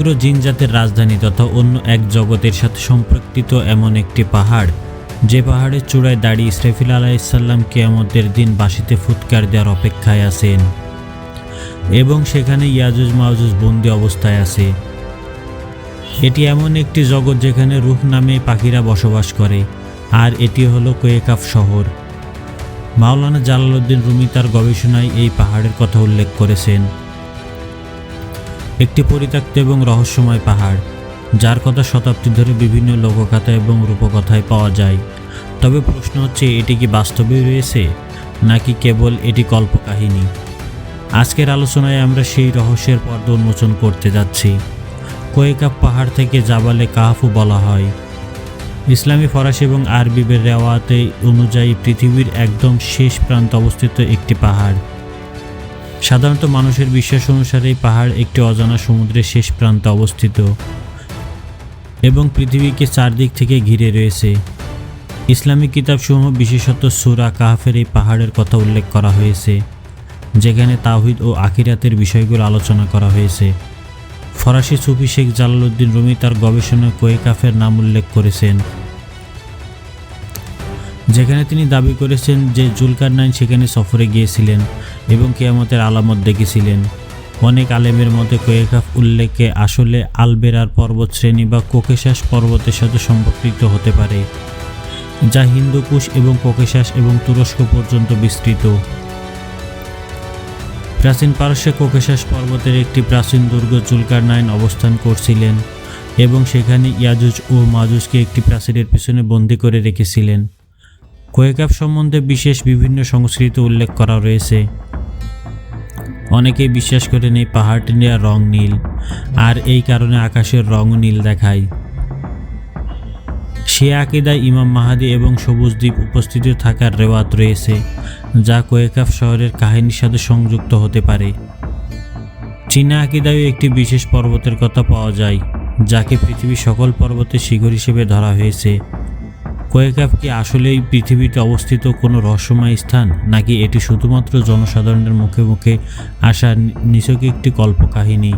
সমগ্র জিনজাতের রাজধানী তথা অন্য এক জগতের সাথে সম্পর্কিত এমন একটি পাহাড়। যে পাহাড়ের চূড়ায় দাঁড়িয়ে ইসরাফিল আলাইসাল্লাম কেয়ামতের দিন বাসিতে ফুৎকার দেওয়ার অপেক্ষায় আছেন এবং সেখানে ইয়াজুজ মাহুজ বন্দি অবস্থায় আছে। এটি এমন একটি জগৎ যেখানে রুহ নামে পাখিরা বসবাস করে, আর এটি হলো কোয়েকাফ শহর। মাওলানা জালালউদ্দিন রুমি তার গবেষণায় এই পাহাড়ের কথা উল্লেখ করেছেন। একটি পরিত্যক্ত এবং রহস্যময় পাহাড়, যার কথা শতাব্দী ধরে বিভিন্ন লোককথা এবং রূপকথায় পাওয়া যায়। তবে প্রশ্ন হচ্ছে, এটি কি বাস্তবে রয়েছে, নাকি কেবল এটি কল্পকাহিনী? আজকের আলোচনায় আমরা সেই রহস্যের পর্দা উন্মোচন করতে যাচ্ছি। কোয়েকাপ পাহাড় থেকে জাবালে কাহাফু বলা হয়। ইসলামী, ফরাসি এবং আরবিবের রেওয়াতে অনুযায়ী পৃথিবীর একদম শেষ প্রান্তে অবস্থিত একটি পাহাড়। সাধারণত মানুষের বিশ্বাস অনুসারে এই পাহাড় একটি অজানা সমুদ্রের শেষ প্রান্তে অবস্থিত এবং পৃথিবীকে চারদিক থেকে ঘিরে রয়েছে। ইসলামী কিতাবসমূহ, বিশেষত সুরা কাহাফের এই পাহাড়ের কথা উল্লেখ করা হয়েছে, যেখানে তাহিদ ও আখিরাতের বিষয়গুলো আলোচনা করা হয়েছে। ফরাসি সুফি শেখ জালালউদ্দিন রুমি তার গবেষণায় কোয়েকাফের নাম উল্লেখ করেছেন। যেখানে তিনি দাবি করেছেন যে জুলকার নাইন সেখানে সফরে গিয়েছিলেন এবং কেয়ামতের আলামত দেখেছিলেন। অনেক আলেমের মতে কোয়েকাফ উল্লেখে আসলে আলবেরার পর্বত শ্রেণি বা কোকেশাস পর্বতের সাথে সম্পর্কিত হতে পারে, যা হিন্দুকুশ এবং কোকেশাস এবং তুরস্ক পর্যন্ত বিস্তৃত। প্রাচীন পারস্যে কোকেশাস পর্বতের একটি প্রাচীন দুর্গ জুলকার নাইন অবস্থান করছিলেন এবং সেখানে ইয়াজুজ ও মাজুজকে একটি প্রাচীরের পিছনে বন্দি করে রেখেছিলেন। কোয়েকাপ সম্বন্ধে বিশেষ বিভিন্ন সংস্কৃতি উল্লেখ করা রয়েছে। অনেকেই বিশ্বাস করেন এই পাহাড়টি নেওয়ার রং নীল, আর এই কারণে আকাশের রঙও নীল দেখায়। সে আকিদায় ইমাম মাহাদি এবং সবুজ দ্বীপ উপস্থিত থাকার রেওয়াত রয়েছে, যা কোয়েকাফ শহরের কাহিনীর সাথে সংযুক্ত হতে পারে। চীনা আকিদায়ও একটি বিশেষ পর্বতের কথা পাওয়া যায়, যাকে পৃথিবীর সকল পর্বতের শিখর হিসেবে ধরা হয়েছে। কোয়েকাপ কি আসলেই পৃথিবীতে অবস্থিত কোনো রহস্যময় স্থান? নাকি এটি শুধুমাত্র জনসাধারণের মুখে মুখে আসা নিছক একটি কল্পকাহিনী?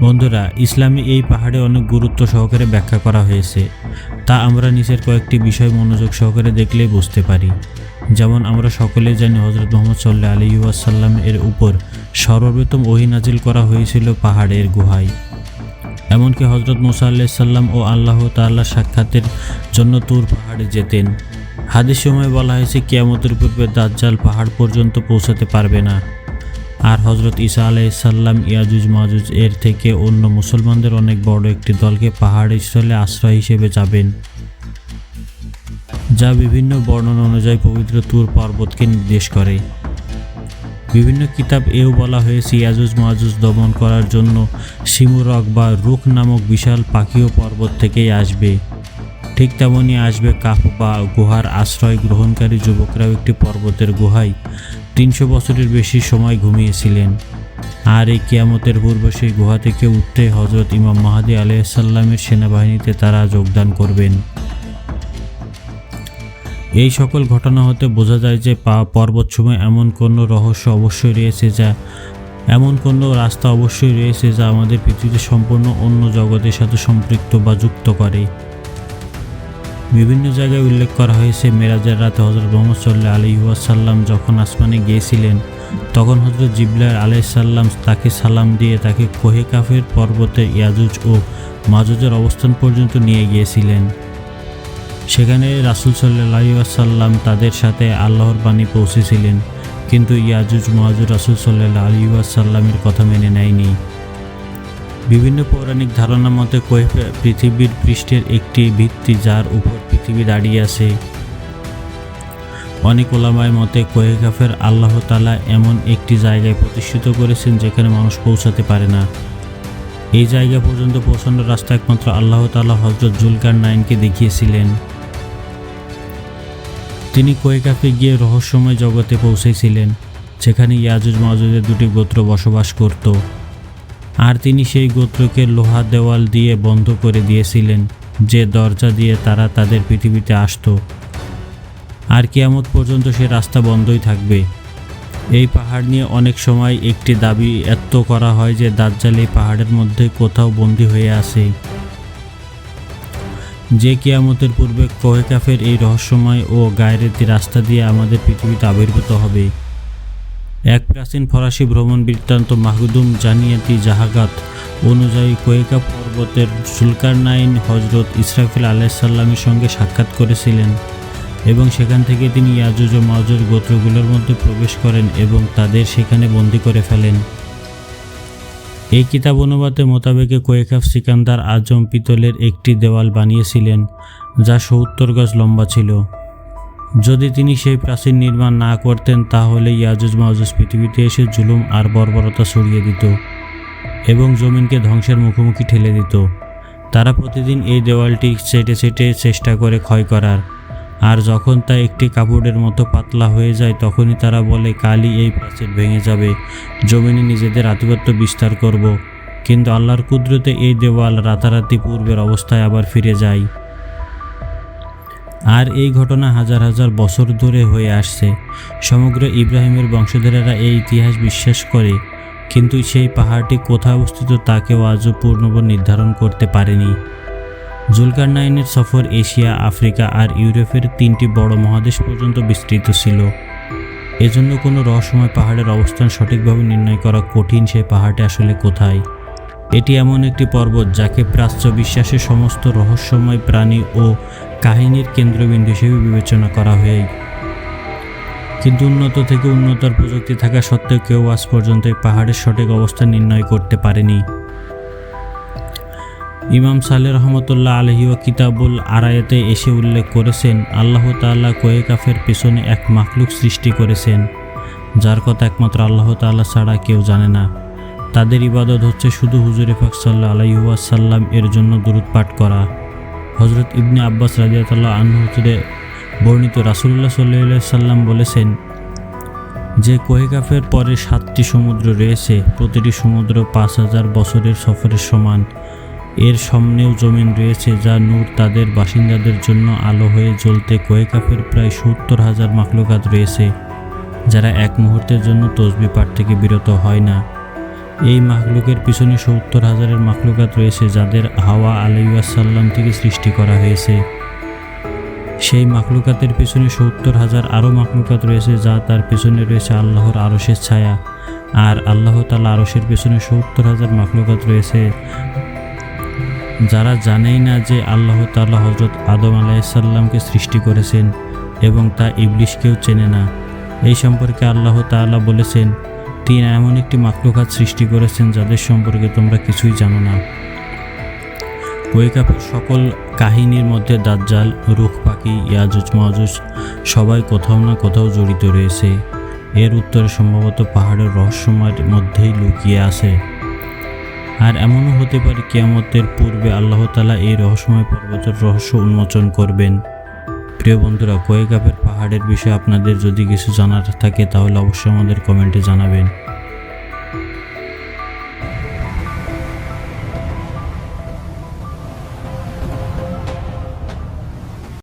বন্ধুরা, ইসলামী এই পাহাড়ে অনেক গুরুত্ব সহকারে ব্যাখ্যা করা হয়েছে। তা আমরা নিচের কয়েকটি বিষয় মনোযোগ সহকারে দেখলেই বুঝতে পারি। যেমন, আমরা সকলেই জানি হজরত মোহাম্মদ সাল্লাহ আলী ওয়াসাল্লাম এর উপর সর্বপ্রথম ওহি নাজিল করা হয়েছিল পাহাড়ের গুহায়। এমনকি হজরত মুসা আল্লাহ সাল্লাম ও আল্লাহ তাল্লাহ সাক্ষাতের জন্য তুর পাহাড়ে যেতেন। হাদিস সময় বলা হয়েছে, কিয়ামতের পূর্বে দাজ্জাল পাহাড় পর্যন্ত পৌঁছাতে পারবে না। আর হজরত ঈসা আলাইসাল্লাম ইয়াজুজ মাজুজ এর থেকে অন্য মুসলমানদের অনেক বড় একটি দলকে পাহাড় স্থলে আশ্রয় হিসেবে যাবেন। যা বিভিন্ন বর্ণনা অনুযায়ী পবিত্র তুর পর্বতকে নির্দেশ করে। বিভিন্ন কিতাব এও বলা হয়েছে, ইয়াজুজ মাজুজ দমন করার জন্য সিমুরক বা রুখ নামক বিশাল পাখিও পর্বত থেকেই আসবে। ঠিক তেমনই আসবে কাফ বা গুহার আশ্রয় গ্রহণকারী যুবকরাও একটি পর্বতের গুহায় তিনশো বছরের বেশি সময় ঘুমিয়েছিলেন। আর এই কিয়ামতের পূর্বে সেই গুহা থেকে উঠতে হজরত ইমাম মাহাদি আলাইসাল্লামের সেনাবাহিনীতে তারা যোগদান করবেন। এই সকল ঘটনা হতে বোঝা যায় যে পা পর্বতসমূহে এমন কোনো রহস্য অবশ্যই রয়েছে যা এমন কোনো রাস্তা অবশ্যই রয়েছে যা আমাদের পৃথিবীতে সম্পূর্ণ অন্য জগতের সাথে সম্পৃক্ত বা যুক্ত করে। বিভিন্ন জায়গায় উল্লেখ করা হয়েছে মেরাজের রাতে হজরত মোহাম্মদ সাল্লাহ আলী ওয়াসাল্লাম যখন আসমানে গিয়েছিলেন, তখন হজরত জিবলার আলাইসাল্লাম তাকে সালাম দিয়ে তাকে কোহে কাফের পর্বতের ইয়াজুজ ও মাজুজের অবস্থান পর্যন্ত নিয়ে গিয়েছিলেন। সেখানে রাসুল সাল্লাহ সাল্লাম তাদের সাথে আল্লাহর বাণী পৌঁছেছিলেন, কিন্তু ইয়াজুজ মাহাজুর রাসুল সাল্লাহ আলী সাল্লামের কথা মেনে নেয়নি। বিভিন্ন পৌরাণিক ধারণা মতে কোয়েফ পৃথিবীর পৃষ্ঠের একটি ভিত্তি যার উপর পৃথিবী দাঁড়িয়ে আছে। অনেক ওলামায় মতে কোয়েকাফের আল্লাহ তালা এমন একটি জায়গায় প্রতিষ্ঠিত করেছেন যেখানে মানুষ পৌঁছাতে পারে না। এই জায়গা পর্যন্ত পৌঁছানোর রাস্তা একমাত্র আল্লাহ তালা হজরত জুলকার নাইনকে দেখিয়েছিলেন। তিনি কোয়েকাফে গিয়ে রহস্যময় জগতে পৌঁছেছিলেন সেখানে ইয়াজুজ মাজুজের দুটি গোত্র বসবাস করত। আর তিনি সেই গোত্রকে লোহা দেওয়াল দিয়ে বন্ধ করে দিয়েছিলেন, যে দরজা দিয়ে তারা তাদের পৃথিবীতে আসতো। আর কিয়ামত পর্যন্ত সে রাস্তা বন্ধই থাকবে। এই পাহাড় নিয়ে অনেক সময় একটি দাবি এত করা হয় যে দাজ্জাল এই পাহাড়ের মধ্যে কোথাও বন্দী হয়ে আছে। যে কিয়ামতের পূর্বে কোহে কাফের এই রহস্যময় ও গায়রেতি রাস্তা দিয়ে আমাদের পৃথিবীতে আবির্ভূত হবে। এক প্রাচীন ফরাসি ভ্রমণ বৃত্তান্ত মাহদুম জানিয়াতি জাহাগাত অনুযায়ী কোয়েকা পর্বতের সুলকার নাইন হজরত ইসরাফিল আলাইসাল্লামের সঙ্গে সাক্ষাৎ করেছিলেন এবং সেখান থেকে তিনি ইয়াজুজ ও মাজুজ গোত্রগুলোর মধ্যে প্রবেশ করেন এবং তাদের সেখানে বন্দি করে ফেলেন। এই কিতাব অনুবাদে মোতাবেকে কোয়েকাফ সিকান্দার আজম পিতলের একটি দেওয়াল বানিয়েছিলেন, যা সত্তর গজ লম্বা ছিল। যদি তিনি সেই প্রাচীন নির্মাণ না করতেন, তাহলে ইয়াজুজ মাহুজ পৃথিবীতে এসে জুলুম আর বর্বরতা ছড়িয়ে দিত এবং জমিনকে ধ্বংসের মুখোমুখি ঠেলে দিত। তারা প্রতিদিন এই দেওয়ালটি চেটে চেটে চেষ্টা করে ক্ষয় করার। আর যখন তা একটি কাপড়ের মতো পাতলা হয়ে যায়, তখনই তারা বলে, কালই এই প্রাচীর ভেঙে যাবে। জমিনে নিজেদের আধিপত্য বিস্তার করব। কিন্তু আল্লাহর কুদরতে এই দেওয়াল রাতারাতি পূর্বের অবস্থায় আবার ফিরে যায়। আর এই ঘটনা হাজার হাজার বছর ধরে হয়ে আসছে। সমগ্র ইব্রাহিমের বংশধরেরা এই ইতিহাস বিশ্বাস করে, কিন্তু সেই পাহাড়টি কোথায় অবস্থিত তা কেউ আজও পূর্ণব নির্ধারণ করতে পারেনি। জুলকারনাইনের সফর এশিয়া, আফ্রিকা আর ইউরোপের তিনটি বড় মহাদেশ পর্যন্ত বিস্তৃত ছিল। এজন্য কোনো রহস্যময় পাহাড়ের অবস্থান সঠিকভাবে নির্ণয় করা কঠিন সেই পাহাড়টি আসলে কোথায়? এটি এমন একটি পর্বত যাকে প্রাচ্য বিশ্বাসের সমস্ত রহস্যময় প্রাণী ও কাহিনীর কেন্দ্রবিন্দু হিসেবে বিবেচনা করা হয় কিন্তু উন্নত থেকে উন্নতর প্রযুক্তি থাকা সত্ত্বেও কেউ আজ পর্যন্ত এই পাহাড়ের সঠিক অবস্থান নির্ণয় করতে পারেনি। ইমাম সালে রহমতুল্লাহ আলহি ও কিতাবুল আরায়াতে এসে উল্লেখ করেছেন, আল্লাহ তাল্লাহ কোয়েকাফের পেছনে এক মাখলুক সৃষ্টি করেছেন, যার কথা একমাত্র আল্লাহ তাল্লাহ ছাড়া কেউ জানে না। তাদের ইবাদত হচ্ছে শুধু হুজুর ফাক সাল্লাহ আলাইসাল্লাম এর জন্য দূরত পাঠ করা। হজরত ইবনে আব্বাস রাজিয়াতাল্লাহ আনহুতুরে বর্ণিত রাসুল্লাহ সাল্লাহ সাল্লাম বলেছেন, যে কোহেকাফের পরে সাতটি সমুদ্র রয়েছে, প্রতিটি সমুদ্র পাঁচ হাজার বছরের সফরের সমান। এর সামনেও জমিন রয়েছে যা নূর তাদের বাসিন্দাদের জন্য আলো হয়ে জ্বলতে কোয়েকাফের প্রায় সত্তর হাজার মাকলুকাত রয়েছে, যারা এক মুহূর্তের জন্য তসবি পাঠ থেকে বিরত হয় না। এই মাখলুকের পিছনে সত্তর হাজারের মাখলুকাত রয়েছে যাদের হাওয়া আলাইসাল্লাম থেকে সৃষ্টি করা হয়েছে। সেই মাখলুকাতের পিছনে সত্তর হাজার আরও মাখলুকাত রয়েছে যা তার পিছনে রয়েছে আল্লাহর আরসের ছায়া, আর আল্লাহ তালা আরসের পিছনে সত্তর হাজার মাখলুকাত রয়েছে যারা জানেই না যে আল্লাহ তাল্লাহ হজরত আদম আলাইসাল্লামকে সৃষ্টি করেছেন এবং তা ইবলিশকেও চেনে না, এই সম্পর্কে আল্লাহ তাআলা বলেছেন, তিনি এমন একটি মাকলুকাত সৃষ্টি করেছেন যাদের সম্পর্কে তোমরা কিছুই জানো না। ওয়েকাপের সকল কাহিনীর মধ্যে দাজ্জাল, রুখ পাখি, ইয়াজুজ মাহুজ সবাই কোথাও না কোথাও জড়িত রয়েছে। এর উত্তরে সম্ভবত পাহাড়ের রহস্যময়ের মধ্যেই লুকিয়ে আছে। আর এমনও হতে পারে কেয়ামতের পূর্বে আল্লাহ তালা এই রহস্যময় পর্বতের রহস্য উন্মোচন করবেন। প্রিয় বন্ধুরা কোয়েকাপের পাহাড়ের বিষয়ে আপনাদের যদি কিছু জানার থাকে, তাহলে অবশ্যই আমাদের কমেন্টে জানাবেন।